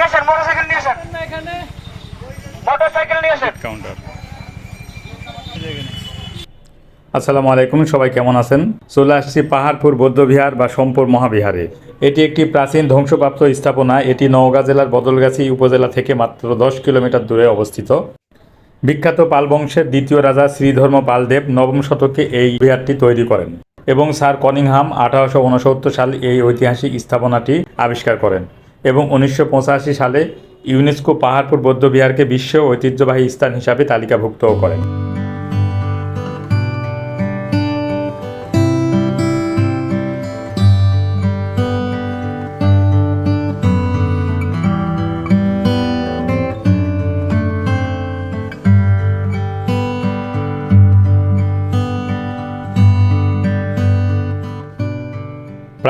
নিয়ে আসেন মোটরসাইকেল নিয়ে আসেন। মোটরসাইকেল নিয়ে আসেন। কাউন্টার আসসালামু আলাইকুম সবাই কেমন আছেন? চলে আসছি পাহাড়পুর বৌদ্ধবিহার বা সোমপুর মহাবিহারে। এটি একটি প্রাচীন ধ্বংসপ্রাপ্ত স্থাপনা। এটি নওগাঁ জেলার বদলগাছি উপজেলা থেকে মাত্র দশ কিলোমিটার দূরে অবস্থিত। বিখ্যাত পাল বংশের দ্বিতীয় রাজা শ্রীধর্ম পালদেব নবম শতকে এই বিহারটি তৈরি করেন এবং স্যার কনিংহাম আঠারোশো উনসত্তর সালে এই ঐতিহাসিক স্থাপনাটি আবিষ্কার করেন। এবং উনিশশো পঁচাশি সালে ইউনেস্কো পাহাড়পুর বৌদ্ধবিহারকে বিশ্ব ঐতিহ্যবাহী স্থান হিসাবে তালিকাভুক্তও করেন।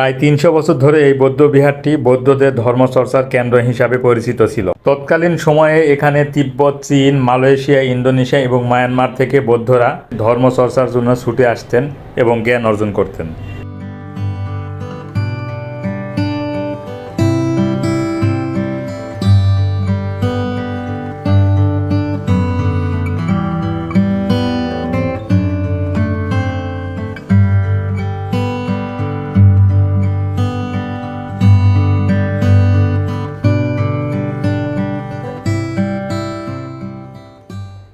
প্রায় তিনশো বছর ধরে এই বৌদ্ধ বিহারটি বৌদ্ধদের ধর্মচর্চার কেন্দ্র হিসাবে পরিচিত ছিল। তৎকালীন সময়ে এখানে তিব্বত, চীন, মালয়েশিয়া, ইন্দোনেশিয়া এবং মায়ানমার থেকে বৌদ্ধরা ধর্মচর্চার জন্য ছুটে আসতেন এবং জ্ঞান অর্জন করতেন।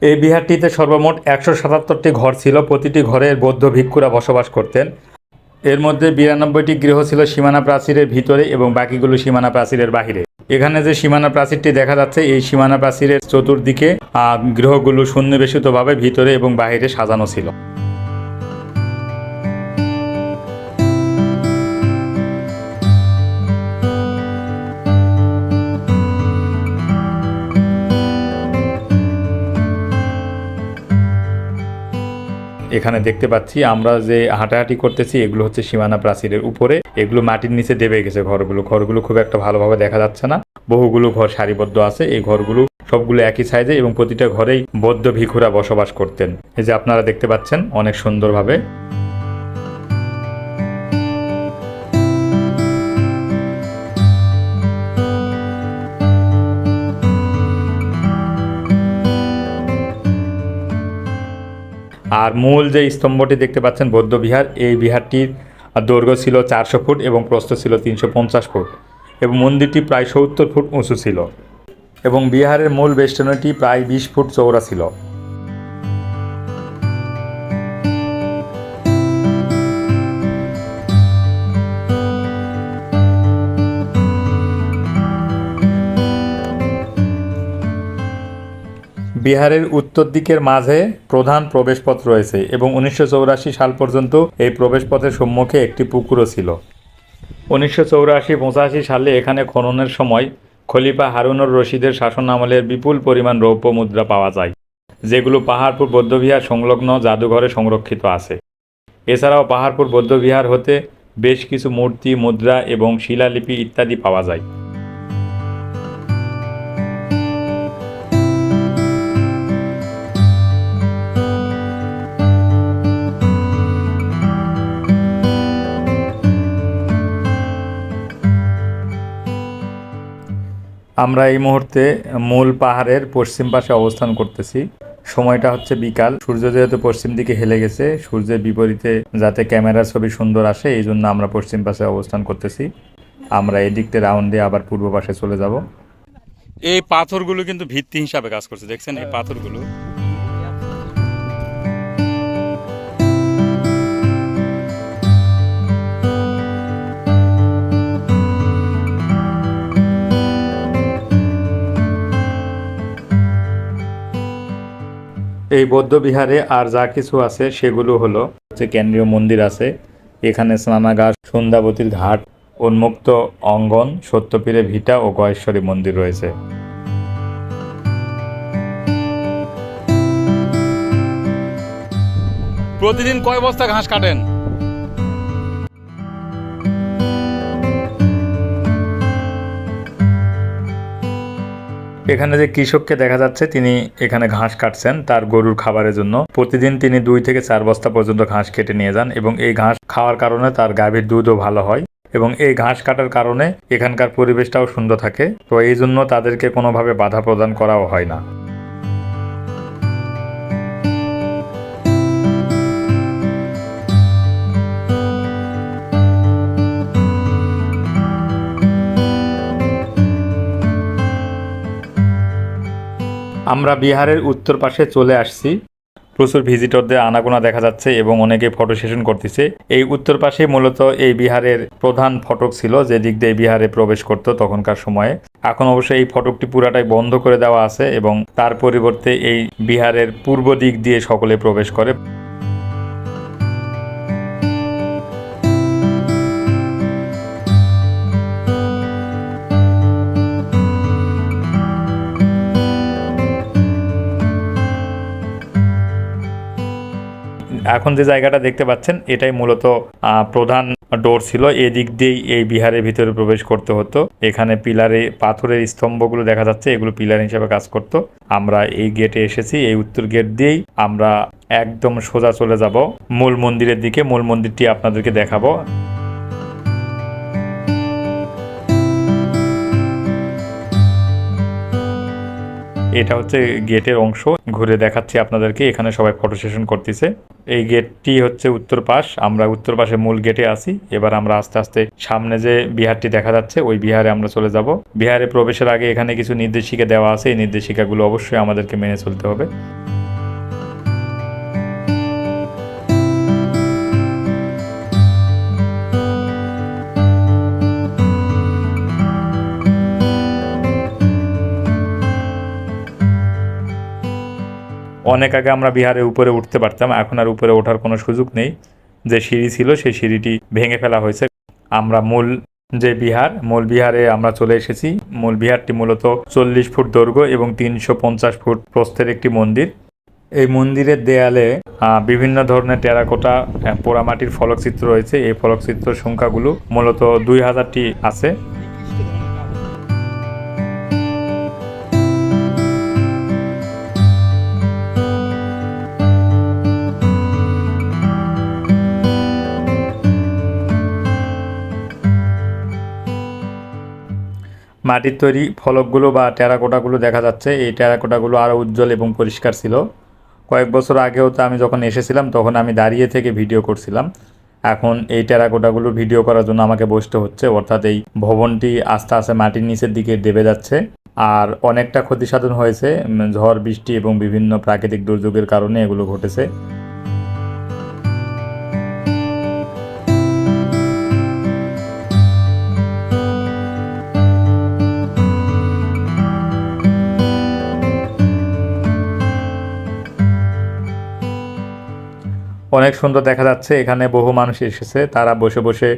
এই বিহারটিতে সর্বমোট একশো সাতাত্তরটি ঘর ছিল, প্রতিটি ঘরে বৌদ্ধ ভিক্ষুরা বসবাস করতেন। এর মধ্যে বিরানব্বইটি গৃহ ছিল সীমানা প্রাচীরের ভিতরে এবং বাকিগুলো সীমানা প্রাচীরের বাহিরে। এখানে যে সীমানা প্রাচীরটি দেখা যাচ্ছে, এই সীমানা প্রাচীরের চতুর্দিকে গৃহগুলো সন্নিবেশিতভাবে ভিতরে এবং বাহিরে সাজানো ছিল। এখানে দেখতে পাচ্ছি, আমরা যে হাঁটাহাঁটি করতেছি, এগুলো হচ্ছে সীমানা প্রাচীরের উপরে। এগুলো মাটির নিচে দেবে গেছে ঘরগুলো। ঘরগুলো খুব একটা ভালোভাবে দেখা যাচ্ছে না। বহুগুলো ঘর সারিবদ্ধ আছে। এই ঘরগুলো সবগুলো একই সাইজে এবং প্রতিটা ঘরেই বৌদ্ধ ভিক্ষুরা বসবাস করতেন। এই যে আপনারা দেখতে পাচ্ছেন, অনেক সুন্দরভাবে আর মূল যে স্তম্ভটি দেখতে পাচ্ছেন বৌদ্ধ বিহার, এই বিহারটির দৈর্ঘ্য ছিল চারশো ফুট এবং প্রস্থ ছিল তিনশো পঞ্চাশ ফুট এবং মন্দিরটি প্রায় সত্তর ফুট উঁচু ছিল এবং বিহারের মূল বেষ্টনীটি প্রায় বিশ ফুট চৌড়া ছিল। বিহারের উত্তর দিকের মাঝে প্রধান প্রবেশপথ রয়েছে এবং উনিশশো সাল পর্যন্ত এই প্রবেশপথের সম্মুখে একটি পুকুরও ছিল। উনিশশো চৌরাশি পঁচাশি সালে এখানে খননের সময় খলিফা হারুনুর রশিদের শাসন আমলের বিপুল পরিমাণ রৌপ্য মুদ্রা পাওয়া যায়, যেগুলো পাহাড়পুর বৌদ্ধবিহার সংলগ্ন জাদুঘরে সংরক্ষিত আছে। এছাড়াও পাহাড়পুর বৌদ্ধবিহার হতে বেশ কিছু মূর্তি, মুদ্রা এবং শিলালিপি ইত্যাদি পাওয়া যায়। আমরা এই মুহূর্তে মূল পাহাড়ের পশ্চিম পাশে অবস্থান করতেছি। সময়টা হচ্ছে বিকাল। সূর্য যেহেতু পশ্চিম দিকে হেলে গেছে, সূর্যের বিপরীতে যাতে ক্যামেরার ছবি সুন্দর আসে, এই জন্য আমরা পশ্চিম পাশে অবস্থান করতেছি। আমরা এই দিকতে রাউন্ড দিয়ে আবার পূর্ব পাশে চলে যাব। এই পাথরগুলো কিন্তু ভিত্তি হিসাবে কাজ করছে। দেখছেন এই পাথরগুলো? এই বৌদ্ধ বিহারে আর যা কিছু আছে সেগুলো হলো যে কেন্দ্রীয় মন্দির আছে। এখানে স্নানাগার সন্ধ্যাবতীর ঘাট, উন্মুক্ত অঙ্গন, সত্যপীরে ভিটা ও গয়েশ্বরী মন্দির রয়েছে। প্রতিদিন কয় বস্তা ঘাস কাটেন? এখানে যে কৃষককে দেখা যাচ্ছে, তিনি এখানে ঘাস কাটছেন তার গরুর খাবারের জন্য। প্রতিদিন তিনি দুই থেকে চার বস্তা পর্যন্ত ঘাস কেটে নিয়ে যান এবং এই ঘাস খাওয়ার কারণে তার গাভীর দুধও ভালো হয় এবং এই ঘাস কাটার কারণে এখানকার পরিবেশটাও সুন্দর থাকে। তো এই জন্য তাদেরকে কোনোভাবে বাধা প্রদান করাও হয় না। আমরা বিহারের উত্তর পাশে চলে আসছি। প্রচুর ভিজিটরদের আনাগোনা দেখা যাচ্ছে এবং অনেকে ফটো সেশন করতেছে। এই উত্তর পাশে মূলত এই বিহারের প্রধান ফটক ছিল, যে দিক দিয়ে বিহারে প্রবেশ করতো তখনকার সময়ে। এখন অবশ্য এই ফটকটি পুরাটাই বন্ধ করে দেওয়া আছে এবং তার পরিবর্তে এই বিহারের পূর্ব দিক দিয়ে সকলে প্রবেশ করে। এখন যে জায়গাটা দেখতে পাচ্ছেন, এটাই মূলত প্রধান ডোর ছিল। এদিক দিয়েই এই বিহারের ভিতরে প্রবেশ করতে হতো। এখানে পিলারে পাথরের স্তম্ভগুলো দেখা যাচ্ছে, এগুলো পিলার হিসেবে কাজ করত। আমরা এই গেটে এসেছি। এই উত্তর গেট দিয়েই আমরা একদম সোজা চলে যাব। মূল মন্দিরের দিকে। মূল মন্দিরটি আপনাদেরকে দেখাবো। এটা হচ্ছে গেটের অংশ। ঘুরে দেখাচ্ছি আপনাদেরকে, এখানে সবাই ফটো সেশন করতেছে। এই গেটটি হচ্ছে উত্তর পাশ, আমরা উত্তর পাশে মূল গেটে আছি। এবার আমরা আস্তে আস্তে সামনে যে বিহারটি দেখা যাচ্ছে, ওই বিহারে আমরা চলে যাব। বিহারে প্রবেশের আগে এখানে কিছু নির্দেশিকা দেওয়া আছে, এই নির্দেশিকাগুলো অবশ্যই আমাদেরকে মেনে চলতে হবে। অনেক আগে আমরা বিহারের উপরে উঠতে পারতাম, এখন আর উপরে ওঠার কোনো সুযোগ নেই। যে সিঁড়ি ছিল, সেই সিঁড়িটি ভেঙে ফেলা হয়েছে। আমরা মূল যে বিহার, মূল বিহারে আমরা চলে এসেছি। মূল বিহারটি মূলত চল্লিশ ফুট দৈর্ঘ্য এবং তিনশো পঞ্চাশ ফুট প্রস্থের একটি মন্দির। এই মন্দিরের দেয়ালে বিভিন্ন ধরনের টেরাকোটা পোড়ামাটির ফলকচিত্র রয়েছে। এই ফলকচিত্র সংখ্যাগুলো মূলত দুই হাজারটি আছে। মাটির তৈরি ফলকগুলো বা টেরাকোটাগুলো দেখা যাচ্ছে। এই টেরাকোটাগুলো আরও উজ্জ্বল এবং পরিষ্কার ছিল। কয়েক বছর আগেও তো আমি যখন এসেছিলাম, তখন আমি দাঁড়িয়ে থেকে ভিডিও করছিলাম। এখন এই টেরাকোটাগুলো ভিডিও করার জন্য আমাকে বসতে হচ্ছে। অর্থাৎ এই ভবনটি আস্তে আস্তে মাটির নিচের দিকে দেবে যাচ্ছে। আর অনেকটা ক্ষতি সাধন হয়েছে ঝড়, বৃষ্টি এবং বিভিন্ন প্রাকৃতিক দুর্যোগের কারণে এগুলো ঘটেছে। অনেক সুন্দর দেখা যাচ্ছে। এখানে বহু মানুষ এসেছে। তারা বসে বসে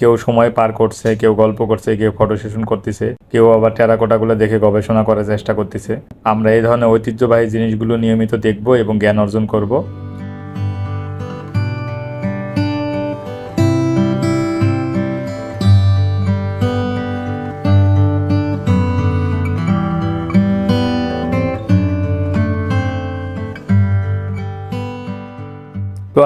কেউ সময় পার করছে, কেউ গল্প করছে, কেউ ফটো সেশন করতেছে, কেউ আবার টেরাকোটাগুলো দেখে গবেষণা করার চেষ্টা করতেছে। আমরা এই ধরনের ঐতিহ্যবাহী জিনিসগুলো নিয়মিত দেখব এবং জ্ঞান অর্জন করব।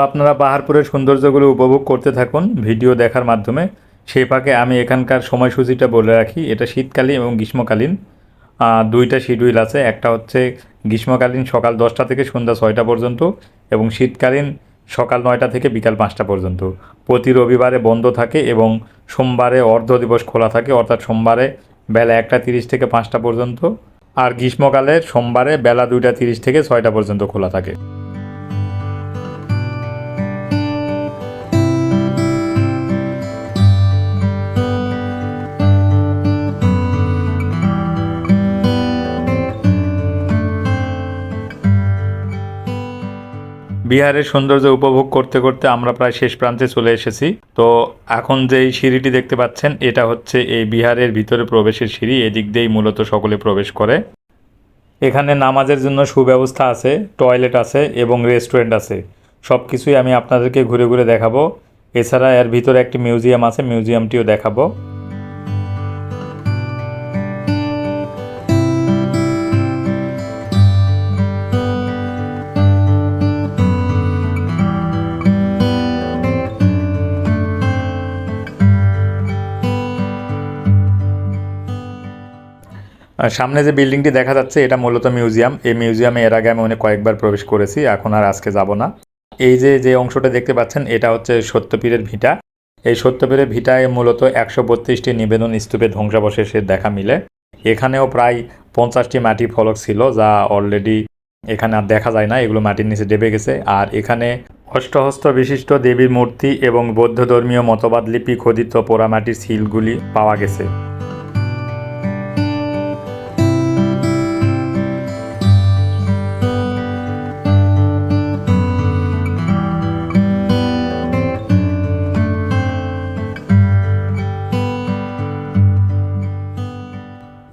আপনারা পাহাড়পুরের সৌন্দর্যগুলো উপভোগ করতে থাকুন ভিডিও দেখার মাধ্যমে। সেই ফাঁকে আমি এখানকার সময়সূচিটা বলে রাখি, এটা শীতকালীন এবং গ্রীষ্মকালীন। দুইটা শিডিউল আছে, একটা হচ্ছে গ্রীষ্মকালীন সকাল দশটা থেকে সন্ধ্যা ছয়টা পর্যন্ত এবং শীতকালীন সকাল নয়টা থেকে বিকাল পাঁচটা পর্যন্ত। প্রতি রবিবারে বন্ধ থাকে এবং সোমবারে অর্ধ দিবস খোলা থাকে, অর্থাৎ সোমবারে বেলা একটা তিরিশ থেকে পাঁচটা পর্যন্ত। আর গ্রীষ্মকালে সোমবারে বেলা দুইটা তিরিশ থেকে ছয়টা পর্যন্ত খোলা থাকে। বিহারের সৌন্দর্য উপভোগ করতে করতে আমরা প্রায় শেষ প্রান্তে চলে এসেছি। তো এখন যে এই সিঁড়িটি দেখতে পাচ্ছেন, এটা হচ্ছে এই বিহারের ভিতরে প্রবেশের সিঁড়ি, এদিক দিয়েই মূলত সকলে প্রবেশ করে। এখানে নামাজের জন্য সুব্যবস্থা আছে, টয়লেট আছে এবং রেস্টুরেন্ট আছে। সব কিছুই আমি আপনাদেরকে ঘুরে ঘুরে দেখাবো। এছাড়া এর ভিতরে একটি মিউজিয়াম আছে, মিউজিয়ামটিও দেখাবো। সামনে যে বিল্ডিংটি দেখা যাচ্ছে, এটা মূলত মিউজিয়াম। এই মিউজিয়ামে এর আগে আমি অনেক কয়েকবার প্রবেশ করেছি, এখন আর আজকে যাব না। এই যে যে অংশটা দেখতে পাচ্ছেন, এটা হচ্ছে সত্যপীরের ভিটা। এই সত্যপীরের ভিটায় মূলত একশো বত্রিশটি নিবেদন স্তূপের ধ্বংসাবশেষের দেখা মিলে। এখানেও প্রায় পঞ্চাশটি মাটি ফলক ছিল, যা অলরেডি এখানে আর দেখা যায় না, এগুলো মাটির নিচে ডেবে গেছে। আর এখানে অষ্টহস্ত বিশিষ্ট দেবীর মূর্তি এবং বৌদ্ধ ধর্মীয় মতবাদ লিপি খোদিত পোড়ামাটির সিলগুলি পাওয়া গেছে।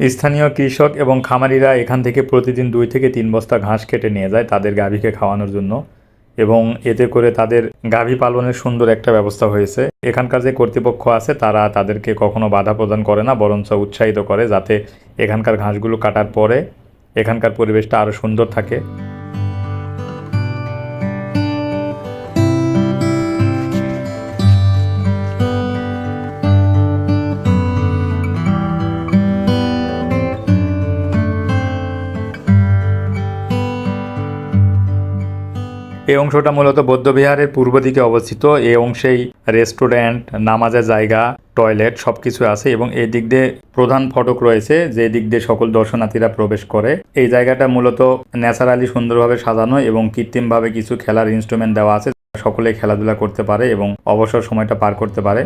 স্থানীয় কৃষক এবং খামারিরা এখান থেকে প্রতিদিন দুই থেকে তিন বস্তা ঘাস কেটে নিয়ে যায় তাদের গাভীকে খাওয়ানোর জন্য এবং এতে করে তাদের গাভী পালনের সুন্দর একটা ব্যবস্থা হয়েছে। এখানকার যে কর্তৃপক্ষ আছে, তারা তাদেরকে কখনো বাধা প্রদান করে না, বরঞ্চ উৎসাহিত করে যাতে এখানকার ঘাসগুলো কাটার পরে এখানকার পরিবেশটা আরও সুন্দর থাকে। এই অংশটা মূলত বৌদ্ধবিহারের পূর্ব দিকে অবস্থিত। এই অংশেই রেস্টুরেন্ট, নামাজের জায়গা, টয়লেট সব কিছু আছে এবং এই দিক দিয়ে প্রধান ফটক রয়েছে, যে দিক দিয়ে সকল দর্শনার্থীরা প্রবেশ করে। এই জায়গাটা মূলত ন্যাচারালি সুন্দরভাবে সাজানো এবং কৃত্রিমভাবে কিছু খেলার ইনস্ট্রুমেন্ট দেওয়া আছে সকলে খেলাধুলা করতে পারে এবং অবসর সময়টা পার করতে পারে।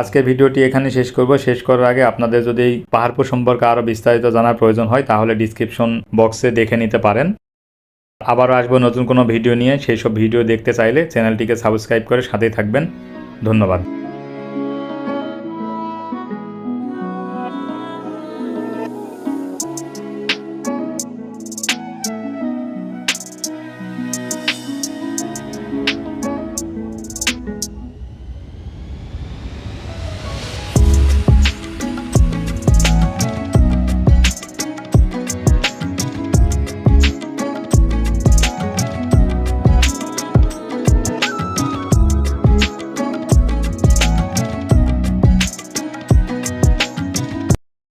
আজকের ভিডিওটি এখানে শেষ করব। শেষ করার আগে আপনাদের যদি এই পাহাড়পুর সম্পর্কে আরও বিস্তারিত জানার প্রয়োজন হয়, তাহলে ডিসক্রিপশন বক্সে দেখে নিতে পারেন। আবারও আসব নতুন কোনো ভিডিও নিয়ে। সেই সব ভিডিও দেখতে চাইলে চ্যানেলটিকে সাবস্ক্রাইব করে সাথেই থাকবেন। ধন্যবাদ।